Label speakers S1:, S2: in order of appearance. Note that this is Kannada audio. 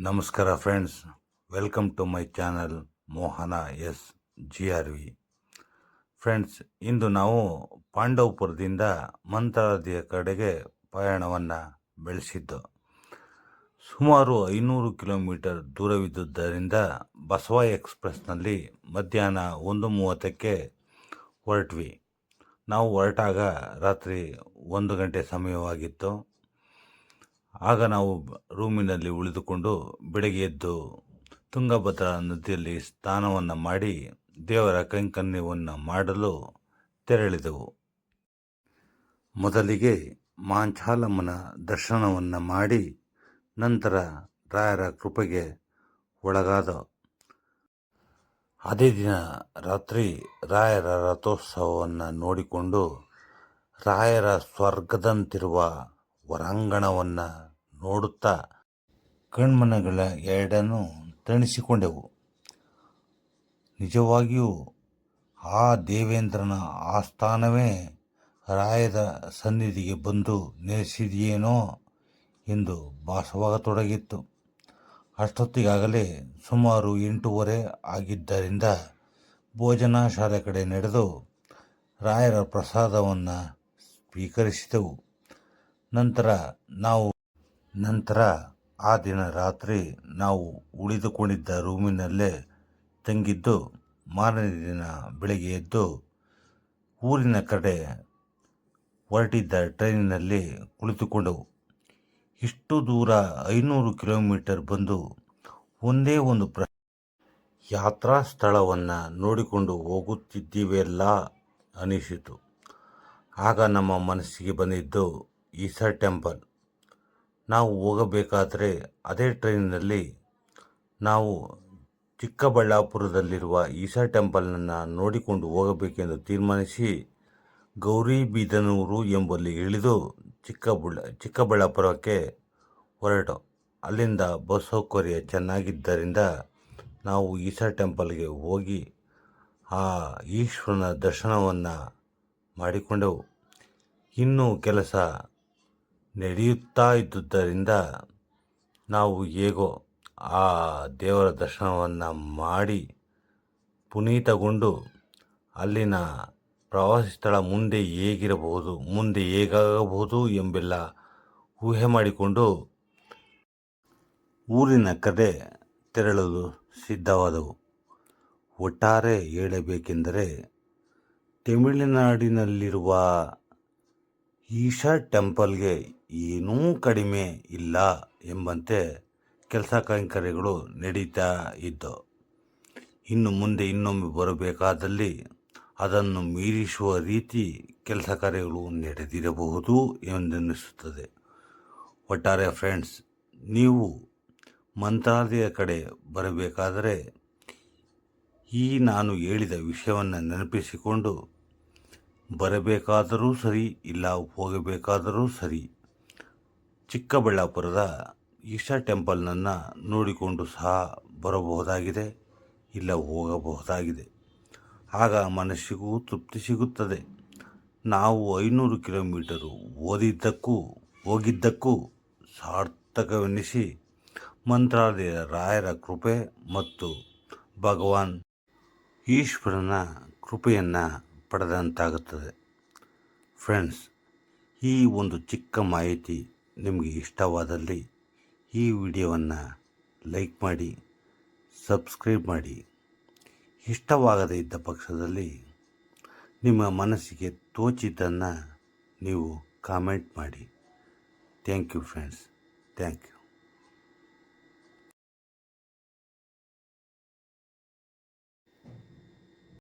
S1: ನಮಸ್ಕಾರ friends welcome to my channel Mohana S G R V friends ಇಂದು ನಾವು ಪಾಂಡವಪುರದಿಂದ ಮಂತ್ರಾಲಯದ ಕಡೆಗೆ ಪಯಣವನ್ನು ಬೆಳೆಸಿದ್ದು. ಸುಮಾರು ಐನೂರು ಕಿಲೋಮೀಟರ್ ದೂರವಿದ್ದುದರಿಂದ ಬಸವ ಎಕ್ಸ್ಪ್ರೆಸ್ನಲ್ಲಿ ಮಧ್ಯಾಹ್ನ ಒಂದು ಮೂವತ್ತಕ್ಕೆ ಹೊರಟ್ವಿ. ನಾವು ಹೊರಟಾಗ ರಾತ್ರಿ ಒಂದು ಗಂಟೆ ಸಮಯವಾಗಿತ್ತು. ಆಗ ನಾವು ರೂಮಿನಲ್ಲಿ ಉಳಿದುಕೊಂಡು ಬೆಳಗ್ಗೆ ಎದ್ದು ತುಂಗಭದ್ರಾ ನದಿಯಲ್ಲಿ ಸ್ನಾನವನ್ನು ಮಾಡಿ ದೇವರ ಕೈಂಕನ್ಯವನ್ನು ಮಾಡಲು ತೆರಳಿದೆವು. ಮೊದಲಿಗೆ ಮಾಂಚಾಲಮ್ಮನ ದರ್ಶನವನ್ನು ಮಾಡಿ ನಂತರ ರಾಯರ ಕೃಪೆಗೆ ಒಳಗಾದ. ಅದೇ ದಿನ ರಾತ್ರಿ ರಾಯರ ರಥೋತ್ಸವವನ್ನು ನೋಡಿಕೊಂಡು ರಾಯರ ಸ್ವರ್ಗದಂತಿರುವ ಹೊರಾಂಗಣವನ್ನು ನೋಡುತ್ತಾ ಕಣ್ಮನಗಳ ಎರಡನ್ನು ತಣಿಸಿಕೊಂಡೆವು. ನಿಜವಾಗಿಯೂ ಆ ದೇವೇಂದ್ರನ ಆಸ್ಥಾನವೇ ರಾಯದ ಸನ್ನಿಧಿಗೆ ಬಂದು ನೆಲೆಸಿದೆಯೇನೋ ಎಂದು ಭಾಸವಾಗತೊಡಗಿತ್ತು. ಅಷ್ಟೊತ್ತಿಗಾಗಲೇ ಸುಮಾರು ಎಂಟೂವರೆ ಆಗಿದ್ದರಿಂದ ಭೋಜನ ಶಾಲೆ ಕಡೆ ನಡೆದು ರಾಯರ ಪ್ರಸಾದವನ್ನು ಸ್ವೀಕರಿಸಿದೆವು. ನಂತರ ನಾವು ನಂತರ ಆ ದಿನ ರಾತ್ರಿ ನಾವು ಉಳಿದುಕೊಂಡಿದ್ದ ರೂಮಿನಲ್ಲೇ ತಂಗಿದ್ದು ಮಾರನೇ ದಿನ ಬೆಳಗ್ಗೆ ಎದ್ದು ಊರಿನ ಕಡೆ ಹೊರಟಿದ್ದ ಟ್ರೈನಿನಲ್ಲಿ ಕುಳಿತುಕೊಂಡವು. ಇಷ್ಟು ದೂರ ಐನೂರು ಕಿಲೋಮೀಟರ್ ಬಂದು ಒಂದೇ ಒಂದು ಪ್ರ ಯಾತ್ರಾ ಸ್ಥಳವನ್ನು ನೋಡಿಕೊಂಡು ಹೋಗುತ್ತಿದ್ದೀವೆಲ್ಲ ಅನಿಸಿತು. ಆಗ ನಮ್ಮ ಮನಸ್ಸಿಗೆ ಬಂದಿದ್ದು ಈಸಾ ಟೆಂಪಲ್ ನಾವು ಹೋಗಬೇಕಾದರೆ ಅದೇ ಟ್ರೈನಿನಲ್ಲಿ ನಾವು ಚಿಕ್ಕಬಳ್ಳಾಪುರದಲ್ಲಿರುವ ಈಶಾ ಟೆಂಪಲ್ನನ್ನು ನೋಡಿಕೊಂಡು ಹೋಗಬೇಕೆಂದು ತೀರ್ಮಾನಿಸಿ ಗೌರಿಬಿದನೂರು ಎಂಬಲ್ಲಿ ಇಳಿದು ಚಿಕ್ಕಬಳ್ಳ, ಚಿಕ್ಕಬಳ್ಳಾಪುರಕ್ಕೆ ಹೊರಟು. ಅಲ್ಲಿಂದ ಬಸ್ ಸೌಕರ್ಯ ಚೆನ್ನಾಗಿದ್ದರಿಂದ ನಾವು ಈಶಾ ಟೆಂಪಲ್ಗೆ ಹೋಗಿ ಆ ಈಶ್ವರನ ದರ್ಶನವನ್ನು ಮಾಡಿಕೊಂಡೆವು. ಇನ್ನೂ ಕೆಲಸ ನಡೆಯುತ್ತಾ ಇದ್ದುದರಿಂದ ನಾವು ಹೇಗೋ ಆ ದೇವರ ದರ್ಶನವನ್ನು ಮಾಡಿ ಪುನೀತಗೊಂಡು ಅಲ್ಲಿನ ಪ್ರವಾಸಿ ಸ್ಥಳ ಮುಂದೆ ಹೇಗಿರಬಹುದು, ಮುಂದೆ ಹೇಗಾಗಬಹುದು ಎಂಬೆಲ್ಲ ಊಹೆ ಮಾಡಿಕೊಂಡು ಊರಿನ ಕದೆ ತೆರಳಲು ಸಿದ್ಧವಾದವು. ಒಟ್ಟಾರೆ ಹೇಳಬೇಕೆಂದರೆ, ತಮಿಳುನಾಡಿನಲ್ಲಿರುವ ಈಶಾ ಟೆಂಪಲ್ಗೆ ಏನೂ ಕಡಿಮೆ ಇಲ್ಲ ಎಂಬಂತೆ ಕೆಲಸ ಕೈಂಕರ್ಯಗಳು ನಡೀತಾ ಇದ್ದವು ಇನ್ನು ಮುಂದೆ ಇನ್ನೊಮ್ಮೆ ಬರಬೇಕಾದಲ್ಲಿ ಅದನ್ನು ಮೀರಿಸುವ ರೀತಿ ಕೆಲಸ ಕಾರ್ಯಗಳು ನಡೆದಿರಬಹುದು ಎಂದೆನಿಸುತ್ತದೆ. ಒಟ್ಟಾರೆ ಫ್ರೆಂಡ್ಸ್, ನೀವು ಮಂತ್ರಾಲಯ ಕಡೆ ಬರಬೇಕಾದರೆ ಈ ನಾನು ಹೇಳಿದ ವಿಷಯವನ್ನು ನೆನಪಿಸಿಕೊಂಡು ಬರಬೇಕಾದರೂ ಸರಿ ಇಲ್ಲ ಹೋಗಬೇಕಾದರೂ ಸರಿ. ಚಿಕ್ಕಬಳ್ಳಾಪುರದ ಈಶಾ ಟೆಂಪಲ್ನನ್ನು ನೋಡಿಕೊಂಡು ಸಹ ಬರಬಹುದಾಗಿದೆ, ಇಲ್ಲ ಹೋಗಬಹುದಾಗಿದೆ. ಆಗ ಮನಸ್ಸಿಗೂ ತೃಪ್ತಿ ಸಿಗುತ್ತದೆ. ನಾವು ಐನೂರು ಕಿಲೋಮೀಟರು ಓದಿದ್ದಕ್ಕೂ, ಹೋಗಿದ್ದಕ್ಕೂ ಸಾರ್ಥಕವೆನಿಸಿ ಮಂತ್ರಾಲಯ ರಾಯರ ಕೃಪೆ ಮತ್ತು ಭಗವಾನ್ ಈಶ್ವರನ ಕೃಪೆಯನ್ನು ಪಡೆದಂತಾಗುತ್ತದೆ. ಫ್ರೆಂಡ್ಸ್ ಈ ಒಂದು ಚಿಕ್ಕ ಮಾಹಿತಿ ನಿಮಗೆ ಇಷ್ಟವಾದಲ್ಲಿ ಈ ವಿಡಿಯೋವನ್ನು ಲೈಕ್ ಮಾಡಿ, ಸಬ್ಸ್ಕ್ರೈಬ್ ಮಾಡಿ. ಇಷ್ಟವಾಗದೇ ಇದ್ದ ಪಕ್ಷದಲ್ಲಿ ನಿಮ್ಮ ಮನಸ್ಸಿಗೆ ತೋಚಿದ್ದನ್ನು ನೀವು ಕಾಮೆಂಟ್ ಮಾಡಿ. Thank you friends thank you